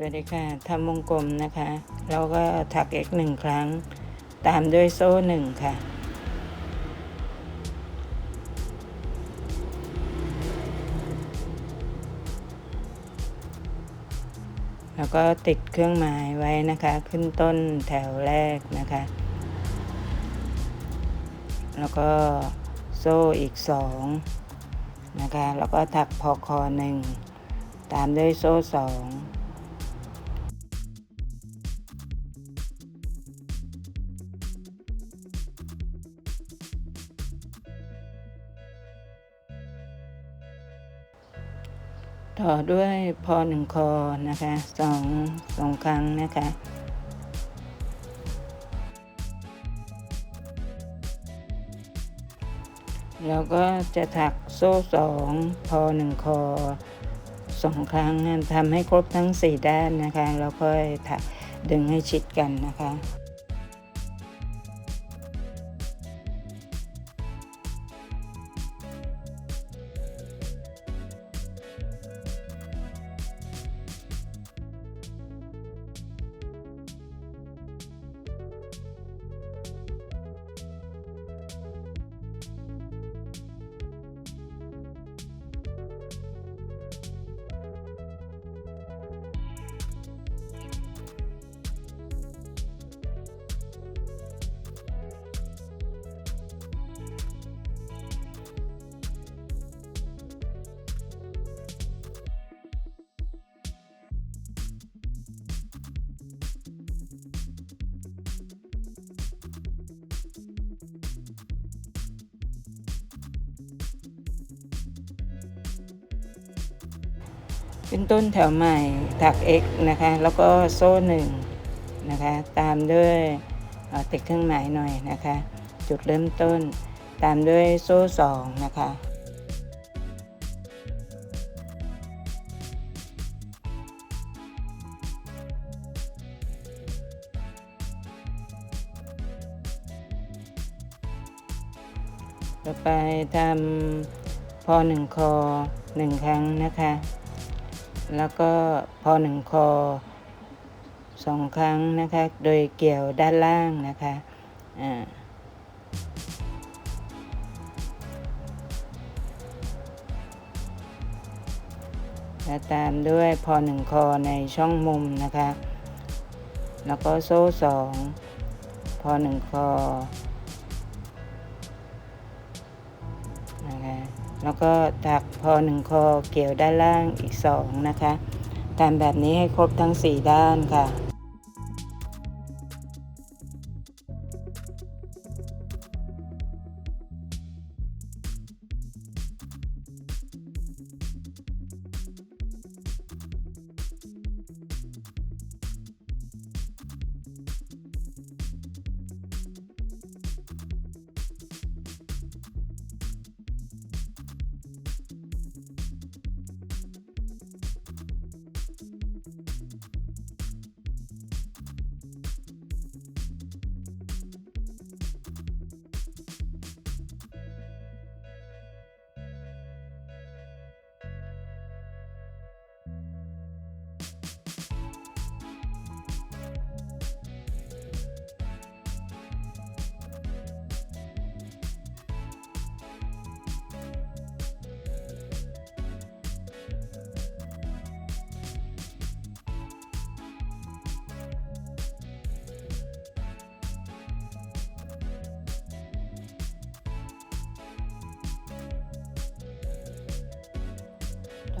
สวัสดีค่ะทำวงกลมนะคะเราก็ถัก x หนึ่งครั้ง ตามด้วยโซ่หนึ่งค่ะ แล้วก็ติดเครื่องหมายไว้นะคะ ขึ้นต้นแถวแรกนะคะ แล้วก็โซ่อีกสองนะคะ แล้วก็ถักพอคอหนึ่ง ตามด้วยโซ่สอง ต่อด้วยพอหนึ่งคอนะคะสองสองครั้งนะคะ แล้วก็จะถักโซ่สองพอหนึ่งคอสองครั้งทำให้ครบทั้งสี่ด้านนะคะ แล้วก็ถักดึงให้ชิดกันนะคะ เป็นต้นแถวใหม่ถัก x นะคะ แล้วก็โซ่หนึ่งนะคะ ตามด้วยติดเครื่องหมายหน่อยนะคะ จุดเริ่มต้น ตามด้วยโซ่สองนะคะ ต่อไปทำพอหนึ่งคอหนึ่งครั้งนะคะ แล้วก็พอหนึ่งคอสองครั้งนะคะ โดยเกี่ยวด้านล่างนะคะอ่าและตามด้วยพอหนึ่งคอในช่องมุมนะคะ แล้วก็โซ่สอง พอหนึ่งคอ แล้วก็ถักพอหนึ่งคอเกี่ยวด้านล่างอีกสองนะคะทำแบบนี้ให้ครบทั้งสี่ด้านค่ะ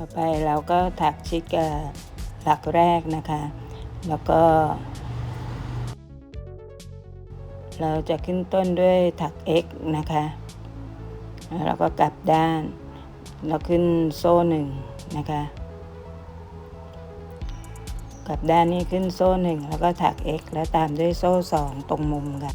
ต่อไปเราก็ถักชิดกับหลักแรกนะคะ แล้วก็ เราจะขึ้นต้นด้วยถัก x นะคะแล้วก็กลับด้านแล้วขึ้นโซ่หนึ่งนะคะกลับด้านนี้ขึ้นโซ่หนึ่งแล้วก็ถัก x แล้วตามด้วยโซ่สองตรงมุมค่ะ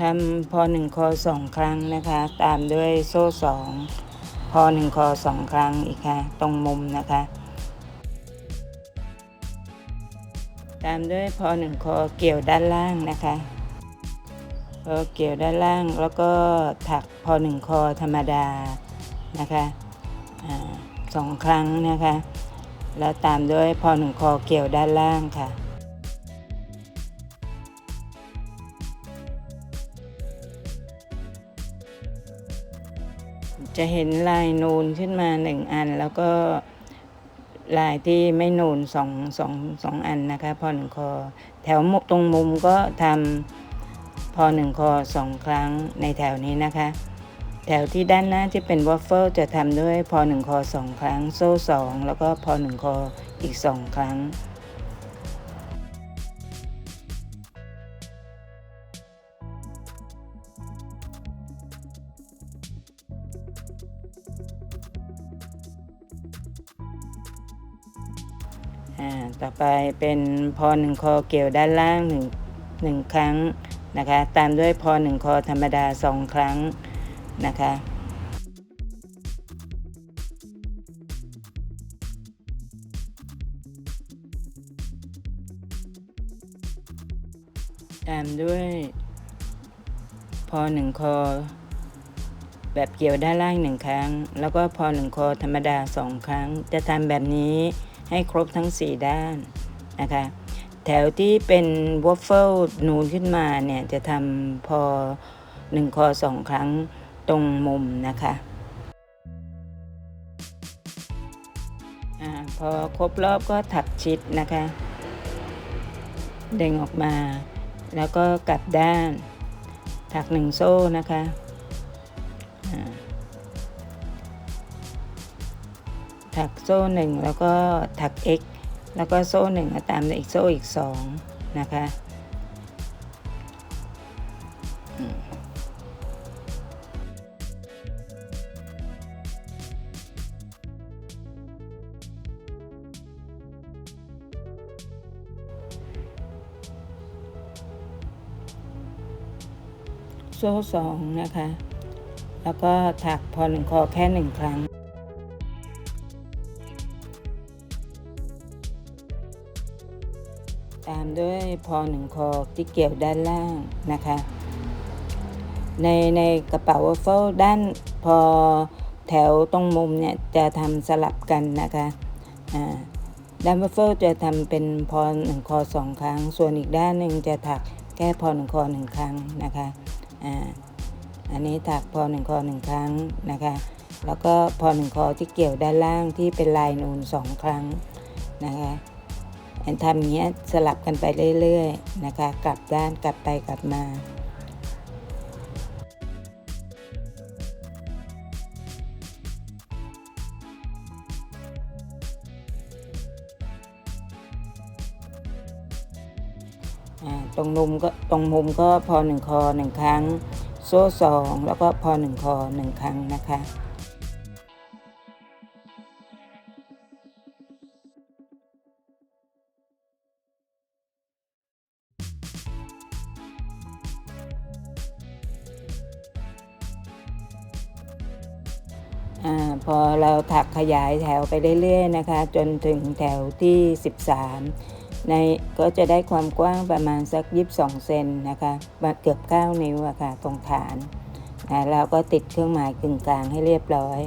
ทำพอหนึ่งคอสองครั้งนะคะ ตามด้วยโซ่สองพอหนึ่งคอสองครั้งอีกค่ะ ตรงมุมนะคะ ตามด้วยพอหนึ่งคอเกี่ยวด้านล่างนะคะพอเกี่ยวด้านล่างแล้วก็ถักพอหนึ่งคอธรรมดานะคะอาสองครั้งนะคะ แล้วตามด้วยพอหนึ่งคอเกี่ยวด้านล่างค่ะ จะเห็นลายนูนขึ้นมาหนึ่งอัน แล้วก็ลายที่ไม่นูนสองสองสองอันนะคะพอหนึ่งคอ แถวมุตรงมุมก็ทำพอหนึ่งคอสองครั้งในแถวนี้นะคะ แถวที่ด้านหน้าที่เป็นวอฟเฟิลจะทำด้วยพอหนึ่งคอสองครั้ง โซ่สองแล้วก็พอหนึ่งคออีกสองครั้ง อ่าต่อไปเป็นพอหนึ่งคอเกี่ยวด้านล่างหนึ่งหนึ่งครั้งนะคะ ตามด้วยพอหนึ่งคอธรรมดาสองครั้งนะคะตามด้วยพอหนึ่งคอ แบบเกี่ยวด้านล่างหนึ่งครั้ง แล้วก็พอหนึ่งคอธรรมดาสองครั้ง จะทำแบบนี้ ให้ครบทั้ง 4 ด้านนะคะ แถวที่เป็นวอฟเฟิลนูนขึ้นมาเนี่ยจะทำพอหนึ่งคอสองครั้งตรงมุมนะคะอพอครบรอบก็ถักชิดนะคะ ดึงออกมา แล้วก็กลับด้าน ถักหนึ่งโซ่นะคะ อ่า ถักโซ่หนึ่งแล้วก็ถัก x แล้วก็โซ่หนึ่งตามด้วยอีกโซ่อีกสองนะคะโซ่สองนะคะ แล้วก็ถักพอหนึ่งคอแค่หนึ่งครั้ง อหนึ่งคอที่เกี่ยวด้านล่างนะคะ ในในกระเป๋าวอฟเฟิลด้านพอแถวตรงมุมเนี่ยจะทำสลับกันนะคะอ่าด้านวอฟเฟิลจะทำเป็นพอหนึ่งคอสองครั้ง ส่วนอีกด้านหนึ่งจะถักแค่พอหนึ่งคอหนึ่งครั้งนะคะอ่าอันนี้ถักพอหนึ่งคอหนึ่งครั้งนะคะ แล้วก็พอหนึ่งคอที่เกี่ยวด้านล่างที่เป็นลายนูนสองครั้งนะคะ อันทำอย่างเงี้ยสลับกันไปเรื่อย ๆ นะคะ กลับด้านกลับไปกลับมาอ่าตรงมุมก็ตรงมุมก็พอหนึ่งคอหนึ่งครั้ง โซ่สองแล้วก็พอหนึ่งคอหนึ่งครั้งนะคะ เราถักขยายแถวไปเรื่อยๆนะคะ จนถึงแถวที่ 13 ในก็จะได้ความกว้างประมาณสัก 22 เซนนะคะมาเกือบ 9 นิ้วอะค่ะตรงฐานนะแล้วก็ติดเครื่องหมายกึ่งกลางให้เรียบร้อย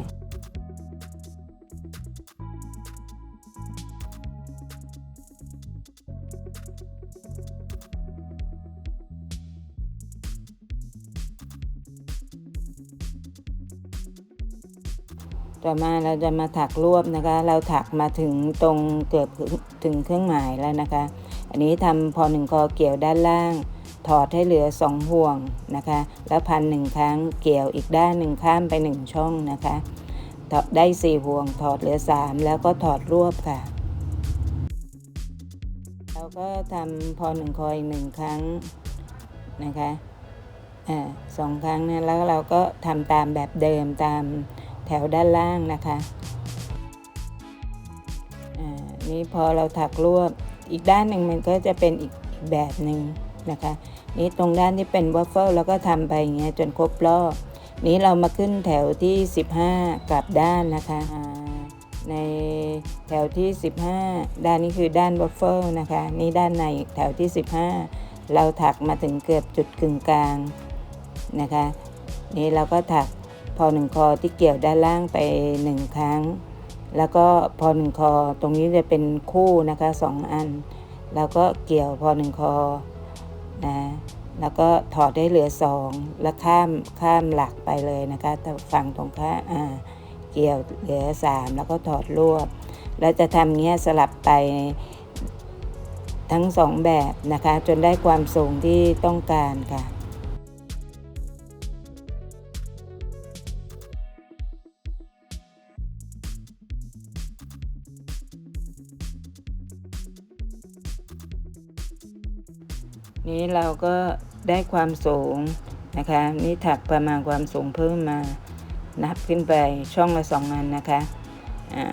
ต่อมาเราจะมาถักรวบนะคะ เราถักมาถึงตรงเกือบถึงเครื่องหมายแล้วนะคะ อันนี้ทำพอหนึ่งคอเกี่ยวด้านล่าง ถอดให้เหลือสองห่วงนะคะ แล้วพันหนึ่งครั้งเกี่ยวอีกด้านหนึ่งข้ามไปหนึ่งช่องนะคะได้สี่ห่วงถอดเหลือสามแล้วก็ถอดรวบค่ะเราก็ทำพอหนึ่งคออีกหนึ่งครั้งนะคะอ่าสองครั้งนะแล้วเราก็ทำตามแบบเดิมตาม แถวด้านล่างนะคะอ่านี่พอเราถักรวบอีกด้านหนึ่งมันก็จะเป็นอีกแบบหนึ่งนะคะ นี่ตรงด้านที่เป็นวัฟเฟิลแล้วก็ทำไปอย่างเงี้ยจนครบรอบนี้เรามาขึ้นแถวที่ 15 กลับด้านนะคะในแถวที่ 15 ด้านนี้คือด้านวัฟเฟิลนะคะ นี่ด้านในแถวที่ 15 เราถักมาถึงเกือบจุดกึ่งกลางนะคะ นี่เราก็ถัก พอหนึ่งคอที่เกี่ยวด้านล่างไปหนึ่งครั้ง แล้วก็พอหนึ่งคอตรงนี้จะเป็นคู่นะคะสองอัน แล้วก็เกี่ยวพอหนึ่งคอนะแล้วก็ถอดได้เหลือสองแล้วข้ามข้ามหลักไปเลยนะคะแต่ฝั่งตรงข้าอ่าเกี่ยวเหลือสามแล้วก็ถอดรวบแล้วจะทำเงี้ยสลับไปทั้งสองแบบนะคะ จนได้ความสูงที่ต้องการค่ะ นี้เราก็ได้ความสูงนะคะ นี่ถักประมาณความสูงเพิ่มมานับขึ้นไปช่องละสองอันนะคะอ่า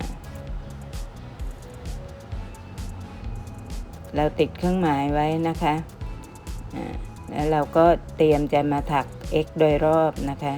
เราติดเครื่องหมายไว้นะคะอ่าแล้วเราก็เตรียมจะมาถัก x โดยรอบนะคะ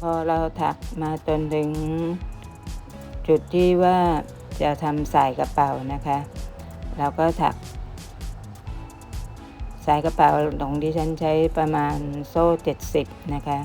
พอเราถักมาจนถึง จุดที่ว่าจะทำสายกระเป๋านะคะ เราก็ถัก สายกระเป๋าของที่ฉันใช้ประมาณโซ่ 70 นะคะ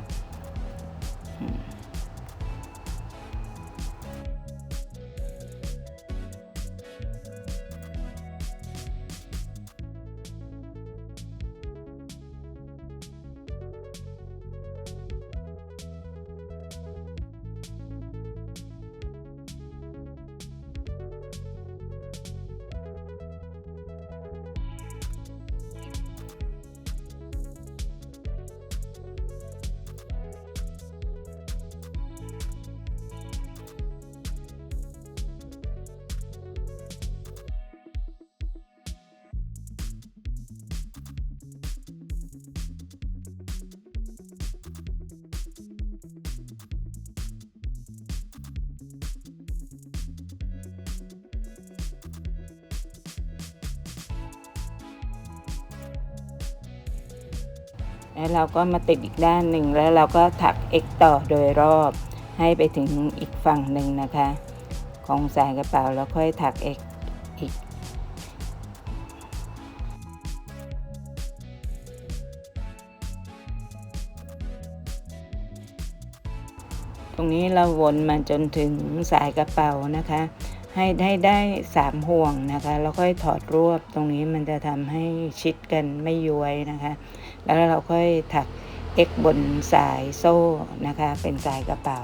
แล้วเราก็มาติดอีกด้านหนึ่งแล้วเราก็ถัก x ต่อโดยรอบ ให้ไปถึงอีกฝั่งหนึ่งนะคะ ของสายกระเป๋าแล้วค่อยถัก x อีกตรงนี้เราวนมาจนถึงสายกระเป๋านะคะ ให้ได้ได้สามห่วงนะคะ แล้วค่อยถอดรวบตรงนี้มันจะทำให้ชิดกันไม่ย้วยนะคะ แล้วเราค่อยถัก x บนสายโซ่นะคะ เป็นสายกระเป๋า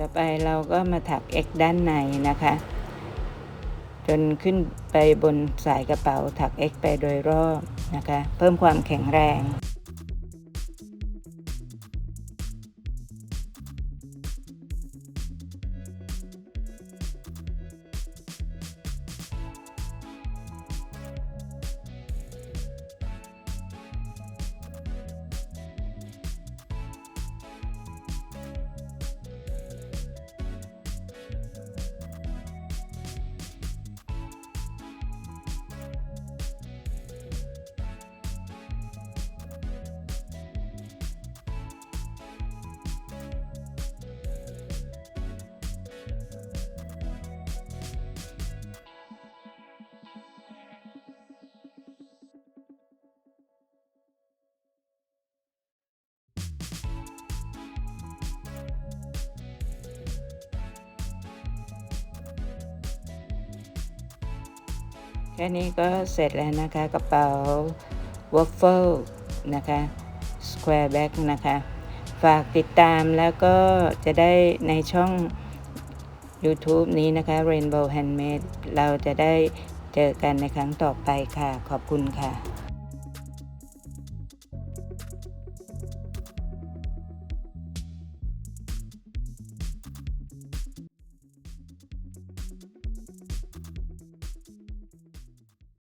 ต่อไปเราก็มาถัก X ด้านในนะคะ จนขึ้นไปบนสายกระเป๋าถัก X ไปโดยรอบนะคะ เพิ่มความแข็งแรง แค่นี้ก็เสร็จแล้วนะคะกระเป๋า waffle นะคะ square back นะคะ ฝากติดตามแล้วก็จะได้ในช่อง YouTube นี้นะคะ Rainbow Handmade เราจะได้เจอกันในครั้งต่อไปค่ะ ขอบคุณค่ะ